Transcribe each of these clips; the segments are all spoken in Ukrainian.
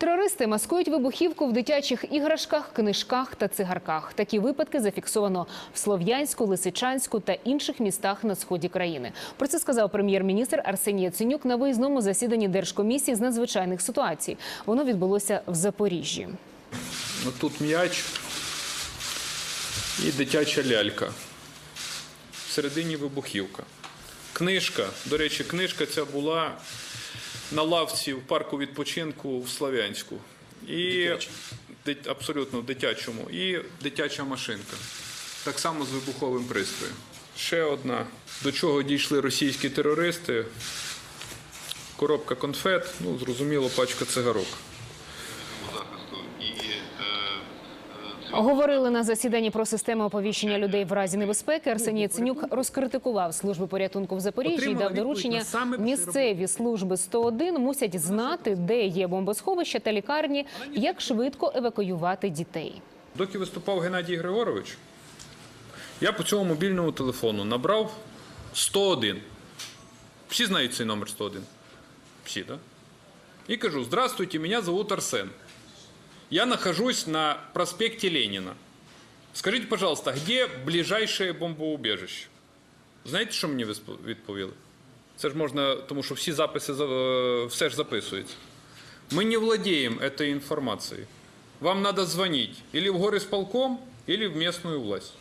Терористи маскують вибухівку в дитячих іграшках, книжках та цигарках. Такі випадки зафіксовано в Слов'янську, Лисичанську та інших містах на сході країни. Про це сказав прем'єр-міністр Арсеній Яценюк на виїзному засіданні Держкомісії з надзвичайних ситуацій. Воно відбулося в Запоріжжі. Ну, тут м'яч і дитяча лялька. Всередині вибухівка. Книжка. До речі, книжка ця була на лавці в парку відпочинку в Слав'янську. І дит- абсолютно в дитячому. І дитяча машинка. Так само з вибуховим пристроєм. Ще одна. До чого дійшли російські терористи? Коробка конфет, ну зрозуміло, пачка цигарок. Говорили на засіданні про систему оповіщення людей в разі небезпеки. Арсеній Яценюк розкритикував служби порятунку в Запоріжжі і дав доручення. Місцеві служби 101 мусять знати, де є бомбосховища та лікарні, як швидко евакуювати дітей. Доки виступав Геннадій Григорович, я по цьому мобільному телефону набрав 101. Всі знають цей номер 101? Всі, так? И кажу, здравствуйте, меня зовут Арсен. Я нахожусь на проспекте Ленина. Скажите, пожалуйста, где ближайшее бомбоубежище? Знаєте, що мені відповіли? Це ж можна, тому що всі записи за- е, все ж записується. Мы не владеем этой информацией. Вам надо звонить или в горисполком, или в местную власть.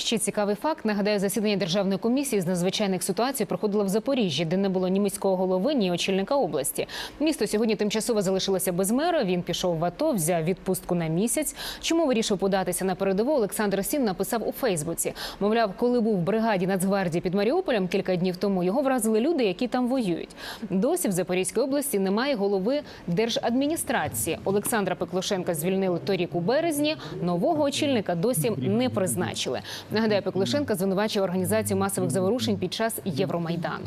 Ще цікавий факт. Нагадаю, засідання державної комісії з надзвичайних ситуацій проходило в Запоріжжі, де не було ні міського голови, ні очільника області. Місто сьогодні тимчасово залишилося без мера. Він пішов в АТО, взяв відпустку на місяць. Чому вирішив податися на передову? Олександр Сін написав у Фейсбуці. Мовляв, коли був в бригаді Нацгвардії під Маріуполем кілька днів тому, його вразили люди, які там воюють. Досі в Запорізькій області немає голови держадміністрації. Олександра Пеклушенка звільнили торік у березні. Нового очільника досі не призначили. Нагадаю, Пеклишенка звинувачує організацію масових заворушень під час Євромайдану.